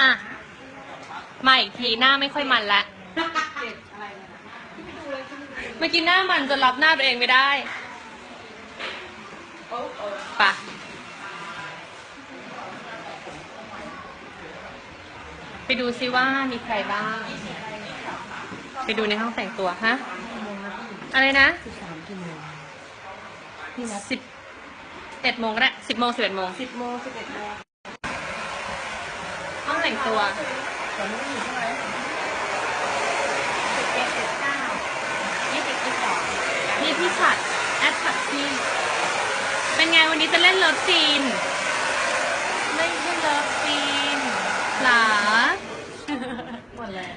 อะมาอีกทีหน้าไม่ค่อยมันละเมื่อกี้หน้ามันจนรับหน้าตัวเองไม่ได้ปะไปดูซิว่ามีใครบ้าง ไปดูในห้องแต่งตัวฮะ อะไรนะสิบเอ็ดโมงก็ได้สิบโมงสิบเอ็ดโมง สิบโมงสิบเอ็ดโมง ห้องแต่งตัวตอนนี้อยู่เท่าไหร่สิบเอ็ดสิบเก้ายี่สิบยี่สิบสองนี่พี่ฉัดแอดฉัดพี่เป็นไงวันนี้จะเล่นเลิฟซีนไม่ใช่เลิฟซีนหรอหมดเลย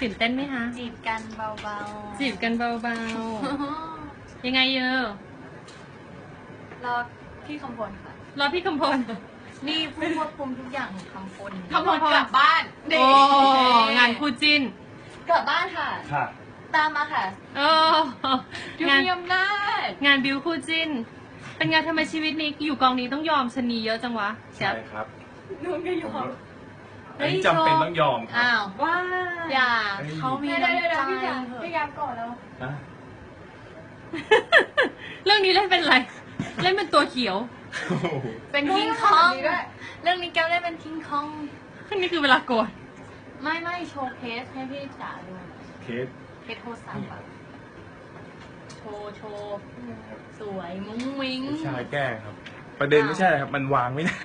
ตื่นเต้นไหมคะจีบกันเบาๆจีบกันเบาๆยังไงเยอะรอพี่คำพลค่ะรอพี่คำพล นี่ผู้ควบคุมทุกอย่างของคำพลคำพลกลับบ้านโอ้งานคู่จิ้น กลับบ้านค่ะ ค่ะ ตามมาค่ะโอ้ดูงานมีอำนาจงานบิวคู่จิ้น เป็นไงทำไมชีวิตนี้อยู่กองนี้ต้องยอมชะนีเยอะจังวะใช่ครับนุ่นก็ยอมอันนี้จำเป็นต้องยอมครับอ้าวว้าอย่าเฮ้ยเขามีเดี๋ยวน้ำเดี๋ยวใจเดี๋ยวพี่ยามพี่ยามก่อนแล้วนะเรื่องนี้เล่นเป็นอะไร เล่นเป็นตัวเขียวโอ้โห เป็นคิงคอง เรื่องนี้แก้วได้เป็นคิงคองนี่คือเวลาโกรธไม่ไม่โชว์เคสให้พี่จ๋าดูเคสเคสโทรศัพท์อะโชว์โชว์สวยมุ้งมิ้งผู้ชายแกล้งครับ ประเด็นไม่ใช่ครับ มันวางไม่ได้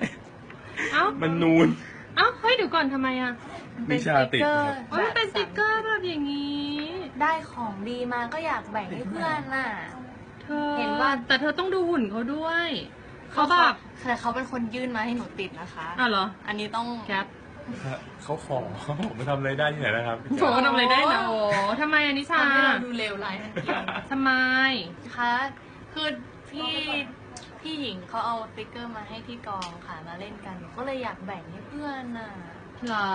เอ้ามันนูน เอ้าเฮ้ยเดี๋ยวก่อนทำไมอะวิชาติดครับอ๋อมันเป็นสติกเกอร์แบบอย่างนี้ ได้ของดีมาก็อยากแบ่งให้เพื่อนน่ะ เธอ เห็นว่าแต่เธอต้องดูหุ่นเขาด้วย เขาแบบแต่เขาเป็นคนยื่นมาให้หนูติดนะคะอ้าวเหรอ อันนี้ต้องแคปเขาขอผมไปทำอะไรได้ที่ไหนนะครับโถทำอะไรได้นะโอ้ทำไมอนิชาทำให้เราดูเลวร้ายทันทีทำไม คะคือพี่พี่หญิงเขาเอาสติ๊กเกอร์มาให้ที่กองค่ะมาเล่นกันหนูก็เลยอยากแบ่งให้เพื่อนน่ะเหรอ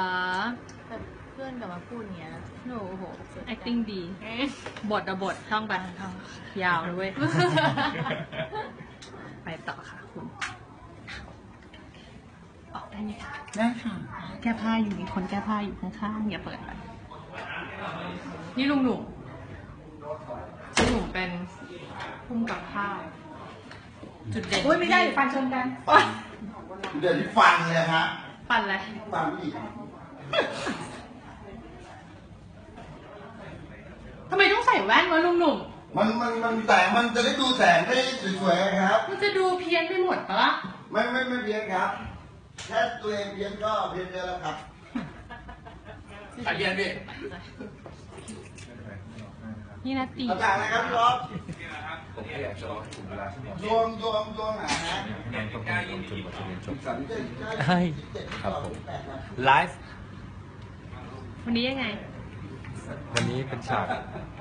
แต่เพื่อนกลับมาพูดอย่างเงี้ยโอ้โห acting ดีบทอะบทท่องไปยาวเลยเว้ย ไปต่อค่ะคุณออกได้ไหมคะได้ค่ะ แก้ผ้าอยู่มีคนแก้ผ้าอยู่ข้างๆอย่าเปิดไปนี่ลุงหนุ่มลุงหนุ่มเป็นพุ่มกับข้าวจุดเด่นอุ้ยไม่ได้เดี๋ยวฟันชนกันเดี๋ยวนี้ฟันเลยฮะปั่นอะไรฟันอีกทำไมต้องใส่แว่นวะลุงหนุ่ม มันมันมันแสงมันจะได้ดูแสงได้สวยๆครับ มันจะดูเพี้ยนไปหมดปะล่ะไม่ไม่ไม่เพี้ยนครับแค่ตัวเองเพี้ยนก็เพี้ยนเยอะแล้วครับนี่นะตีอาจารย์นะครับพี่อ๊อฟผมแค่อยากจะรอให้ถึงเวลาที่เหมาะโยมโยมโยมไหนฮะงานต้องทำจนกว่าจะเรียนจบ สามเจ็ดเก้าใช่เจ็ดครับผมแปดครับไลฟ์ วันนี้ยังไง วันนี้เป็นฉาก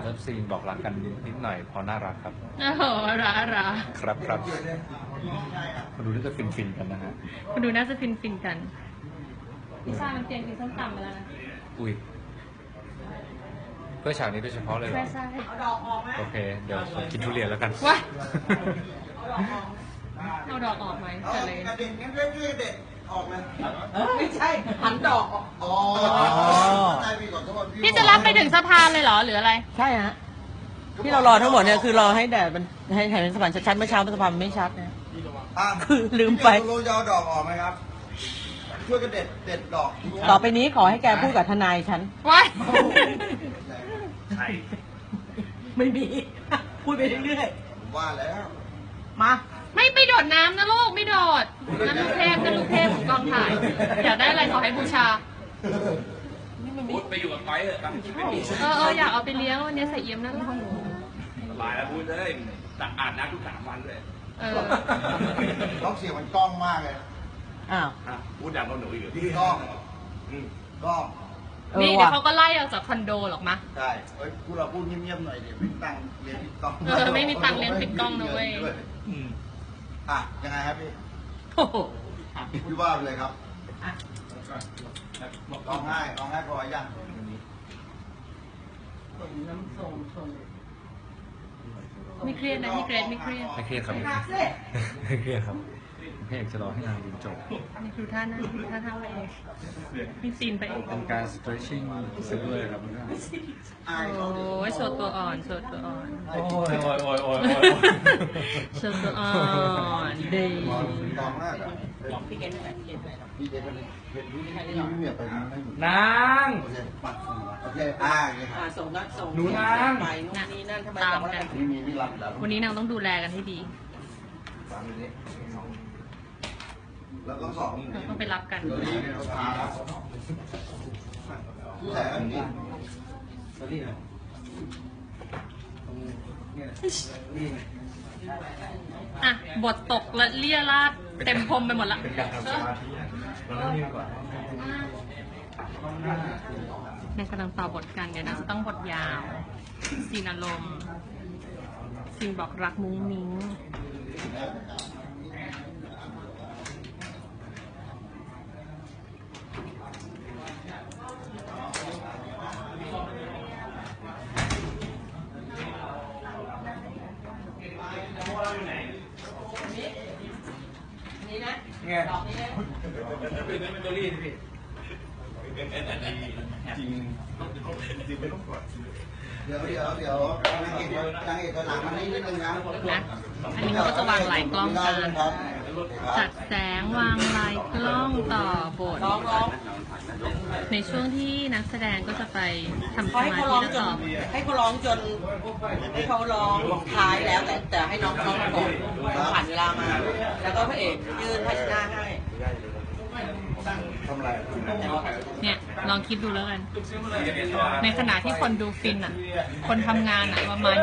เลิฟซีนบอกรักกันนิดหน่อยพอน่ารักครับโอ้โหราราครับครับมาดูน่าจะฟินฟินๆกันนะฮะคุณดูน่าจะฟินฟินๆกันพี่ชามันเตรียมกินส้มตำมาแล้วนะอุ้ยเพื่อฉากนี้โดยเฉพาะเลยเหรใช่อใช่โอเค เดี๋ยวผมกินทุเรียนแล้วกัน ว้ายเอาดอกออกไหมเอาแต่เลยกระเด็นงั้นช่วยช่วยเด็ด ออกนะไม่ใช่หันดอกออกอ๋อใจพี่ขอโทษพี่จะรับไปถึงสะพานเลยเหรอหรืออะไร ใช่ฮะที่เรารอทั้งหมดเนี่ยคือรอให้แดดมันให้เห็นสะพานชัดๆเมื่อเช้าสะพานมันไม่ชัดนะอะคือลืมไปพี่โรยาดอกออกไหมครับ ช่วยกันเด็ดเด็ดดอกต่อไปนี้ขอให้แกพูดกับทนายฉัน ว้ายใช่ไม่มี พูดไปเรื่อยผมว่าแล้ว มา ไม่ไปโดดน้ำนะลูกไม่โดดนั่นลูกเทพนั่นลูกเทพของกองถ่ายอยากได้อะไรขอให้บูชาไปอยู่กับไปเถอะครับไม่มีเออเอออยากเอาไปเลี้ยงวันนี้ใส่เยี่ยมนะลูกของหนูสบายแล้วพูดเลยตักอ่านน้ำทุกสามวันเลยเออต้องเสียงมันกล้องมากเลยอ้าวอะพูดดังกว่าหนูอีกเหรอพี่กล้องอืมกล้องเออนี่เดี๋ยวว่ะเขาก็ไล่ออกจากคอนโดหรอกมะใช่เฮ้ยพูดเราพูดเงียบๆหน่อยเดี๋ยวไม่มีตังค์เรียนติดกล้องเออไม่มีตังค์เรียนติดกล้องนะเว้ย อืมอะยังไงครับพี่โอ้โหพี่ว่าไปเลยครับร้องไห้ร้องไห้พอยังไม่เครียดนะพี่เกรดไม่เครียดไม่เครียดครับไม่เครียดครับ พระเอกจะรอให้นางเรียนจบ นี่คือท่านั่งท่าทางไปเองนี่ซีนไปเองเป็นการ stretching ซะด้วยครับมันก็โอ้ยโชว์ตัวอ่อนโชว์ตัวอ่อน โอ้ยโอ้ยโอ้ยโอ้ยโชว์ตัวอ่อนดีตองมากอะพี่เกณฑ์แบบพี่เกณฑ์แบบพี่เจ๊เป็นเป็นพี่พี่เมียไปไม่หมดนางโอเคโอเคอ่าโอเคอ่าส่งนักส่งหนูนางไปนู่นนี่นั่นทำไมตามบอกว่ากันนี่มีนี่รับแล้ววันนี้นางต้องดูแลกันให้ดีสามนี้ แล้วก็สองเราต้องไปรับกันเดี๋ยวนี้เราพาครับผู้ใหญ่อันนี้อะ บทตกและเลี่ยราดเต็มพรมไปหมดละเป็นการทำสมาธิเราต้องยืนก่อนในกำลังต่อบทกันเดี๋ยวนะจะต้องบทยาวซีนอารมณ์ซีนบอกรักมุ้งมิ้ง นะไงดอกนี้นะจริงเดี๋ ยวเดี๋ยวเดี๋ยวนางเอกนางเอกหลังมันนี้นิดนึงนะนะอันนี้เขาก็จะวางหลายกล้องกันครับจัดแสงวางลายกล้องต่อบทในช่วงที่นักแสดงก็จะไปทำสเขาให้มาเขาธิร้องแล้วจต่นอให้เขาร้องจนให้เขาร้องท้ายแล้วแต่แต่ให้น้องร้องก่อนผ่านเวลามา แล้วก็พระเอกยื่นพัชนาให้ ทำอะไรเนี่ยลองคิดดูแล้วกัน ในขณะที่คนดูฟินอะ คนทำงานอะประมาณ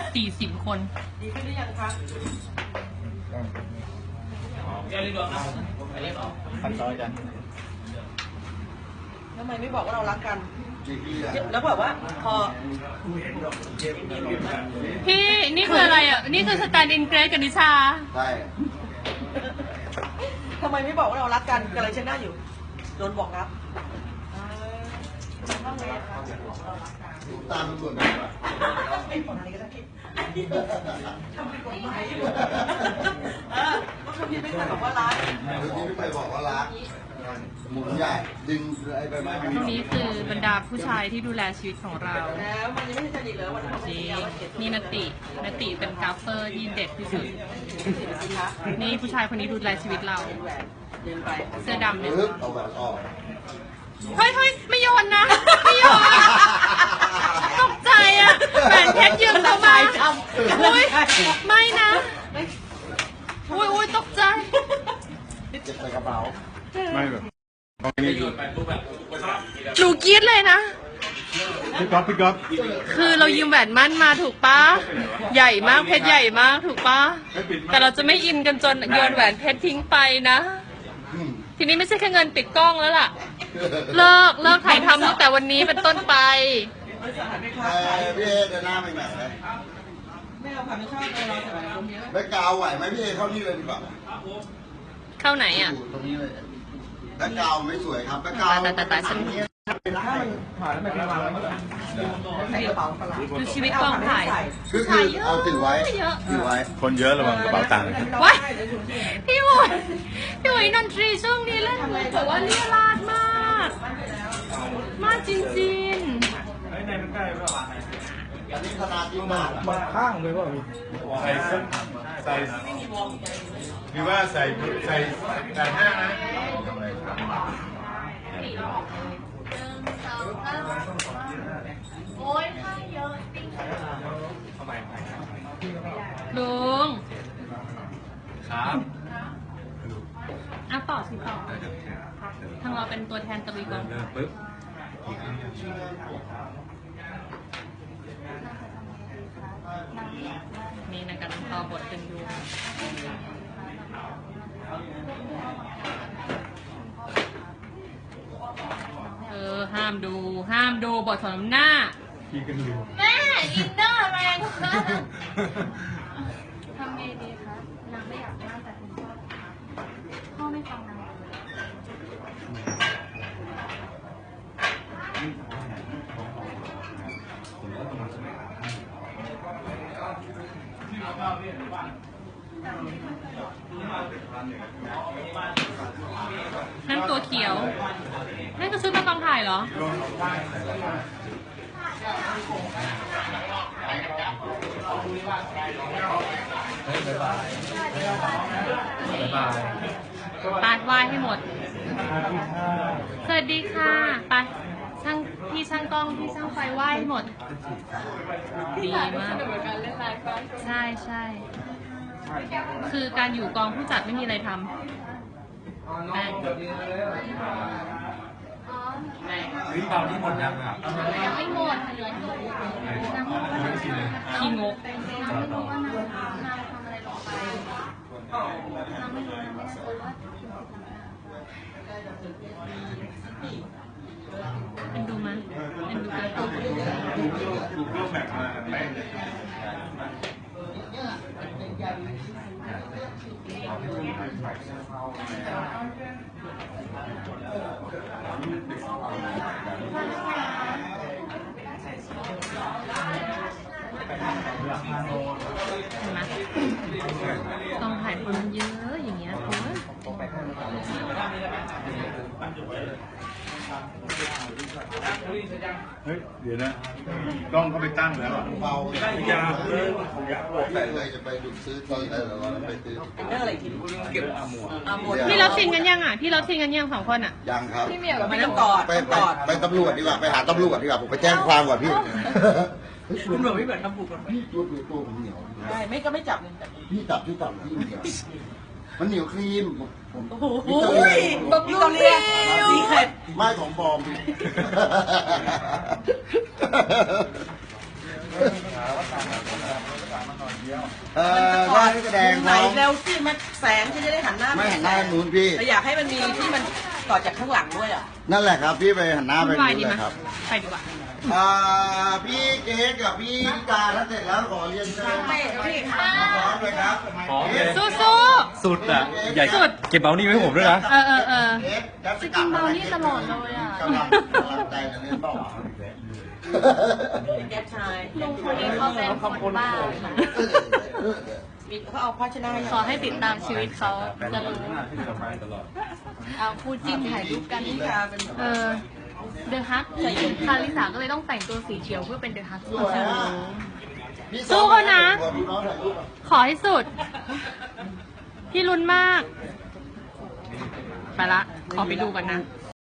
40คนดีขึ้นหรือยังคะพันร้อยกันทำไมไม่บอกว่าเรารักกันจีกี้อะแล้วแบบว่าพอ พี่นี่คืออะไรอะ นี่คือสแตนด์อินเกรสกับนิชา ใช่ทำไมไม่บอกว่าเรารักกันกำลังชนะอยู่ โดนบอกรักเออต้องไหมคะตามตำรวจไปป่ะไม่ผลอะไรก็ได้ทำผิดกฎหมายอยู่เออก็คือพี่ไม่เคยบอกว่ารักเมื่อกี้พี่ไปบอกว่ารัก หมุนใหญ่ดึงไอ้ใบไม้พวกนี้คือบรรดาผู้ชายที่ดูแลชีวิตของเราแล้วมันยังไม่ใช่สนิทเลยวันนี้ผมจริงเดียวว่าเขียนนี่นตินติเป็นกราฟเฟอร์ที่เด็ดที่สุดสิคะนี่ผู้ชายคนนี้ดูแลชีวิตเราแหวนเดินไปเสื้อดำเนี่ยปึ๊บเอาแหวนออกเฮ้ยเฮ้ยไม่โยนนะ ไม่โยนตกใจอะแหวนเพชรยืมเข้ามาอุ้ยไม่นะอุ้ยอุ้ยตกใจเก็บใส่กระเป๋า ไม่แบบตรงนี้อยู่หนูกรี๊ดเลยนะ พี่ก๊อฟพี่ก๊อฟคือเรายืมแหวนมั่นมาถูกปะใหญ่มากเพชรใหญ่มากถูกปะแต่เราจะไม่อินกันจนโยนแหวนเพชรทิ้งไปนะอืมทีนี้ไม่ใช่แค่เงินปิดกล้องแล้วล่ะ เลิกเลิกถ่ายทำตั้งแต่วันนี้เป็นต้นไปบริษัทไม่เอค้าอพี่เอเดินหน้าไปไหนเลยไม่เอาค่ะไม่ชอบเลยเราแต่แบบตรงนี้แบ็คกราวด์ไหวไหมพี่เอเข้านี่เลยดีกว่าเข้าไหนอะ อยู่ตรงนี้เลย แบ็คกราวด์ไม่สวยครับแบ็คกราวด์แต่แต่แต่ฉันผ่านแล้วไม่วางแล้วใส่กระเป๋าตลาดดูชีวิตกองถ่ายคือคือเอาถือไว้เยอะถือไว้ คนเยอะระวังกระเป๋าตังค์ว้าย พี่หวยพี่หวยดนตรีช่วงนี้เล่นแต่ว่าเรียราดมาก มากจริงอันนี้ขนาดยิ่งมากมาข้างเลยว่าใส่ใส่หรือว่าใส่ใส่ใส่ห้านะ โอ้ยค่าเยอะจริงๆลุงครับอะต่อสิต่อ ทางเราเป็นตัวแทนตะลุยกองเริ่มปุ๊บนี่นะกำลังต่อบทกันอยู่เออ ห้ามดู ห้ามดูบทสนทนาพี่กันดูแม่อินเนอร์แรงมากทำไงดีคะนางไม่อยากนั่งแต่คุณพ่อพ่อไม่ฟังนางเลยนั่นตัวเขียวนั่นก็ชุ ดมากองถ่ายเหรอปาดวายให้หมด สวัสดีค่ะไปช่างพี่ช่างกล้องพี่ช่างไฟไหว้ให้หมด ดีมาก ใช่ใช่ คือการอยู่กองผู้จัดไม่มีอะไรทำ แป้ง นี่เบาที่หมดยังอะยังไม่หมดเหลืออยู่นางไม่รู้ว่านางขี้งกนางไม่รู้ว่านางนางทำอะไรลงไปนางไม่รู้นางไม่ได้รู้ว่าเป็นดูมั้ยเป็นดูกันถูกรูปแบบมาแป้งเห็น ต้องถ่ายคนมันเยอะอย่างเงี้ยคุณ เฮ้ย เดี๋ยวนะกล้องเขาไปตั้งแล้วอะเบาอยากเลยผมอยากบอกแต่เลยจะไปดูซื้อที่อะไรหรอไปซื้อเป็นเรื่องอะไรทีเก็บอาหมวอะหมดพี่รับชินกันยังอะ พี่รับชินกันยังสองคนอะ ยังครับไม่ต้องกอดไปต้องไปกอดไปตำรวจดีกว่า ไปหาตำรวจดีกว่า ผมไปแจ้งความก่อนพี่คุณบอกไม่เหมือนทำบุกกันพี่ตัวตัวตัวผมเหนียวใช่ไม่ก็ไม่จับเลยพี่จับพี่จับพี่เหนียว มันเหนียวครีมผมโอ้โหพี่ตัวเองแบบนี้ต้องเรียกสีเข็ดไม่ของปลอมพี่เออว่าที่แสดงไหนเขาเร็วสิมันแสงฉันจะได้หันหน้าไม่หันหน้านู้นพี่ แต่อยากให้มันมีที่มันต่อจากข้างหลังด้วยอะ นั่นแหละครับ พี่ไปหันหน้าไปนู้นเลยครับ ไปดีกว่า อ่าพี่เกดกับพี่นิกาถ้าเสร็จแล้วขอเรียนเชิญไม่พี่พร้อมเลยครับพร้อมเลย สู้สู้สุดอะใหญ่สุดเก็บเบานี่ไว้ให้ผมด้วยนะเออเออเออเกดจะจะกินเบานี่ตลอดเลยอะกำลังกำลังใจจะเล่นเบาหวานอีกแล้วแก๊ปชายลุงคนนี้เขาเป็นคนบ้าค่ะมีเขาเอาภาชนะให้ขอให้ติดตามชีวิตเขาจะรู้เอาคู่จิ้นถ่ายรูปกันนี่ค่ะเป็นเออ เดอะฮักคาริสาก็เลยต้องแต่งตัวสีเขียวเพื่อเป็นเดอะฮักสวยอะพี่สู้เขานะขอพี่น้องถ่ายรูปก่อนขอให้สุด พี่ลุ้นมาก ไปละ ขอไปดูกันนะเ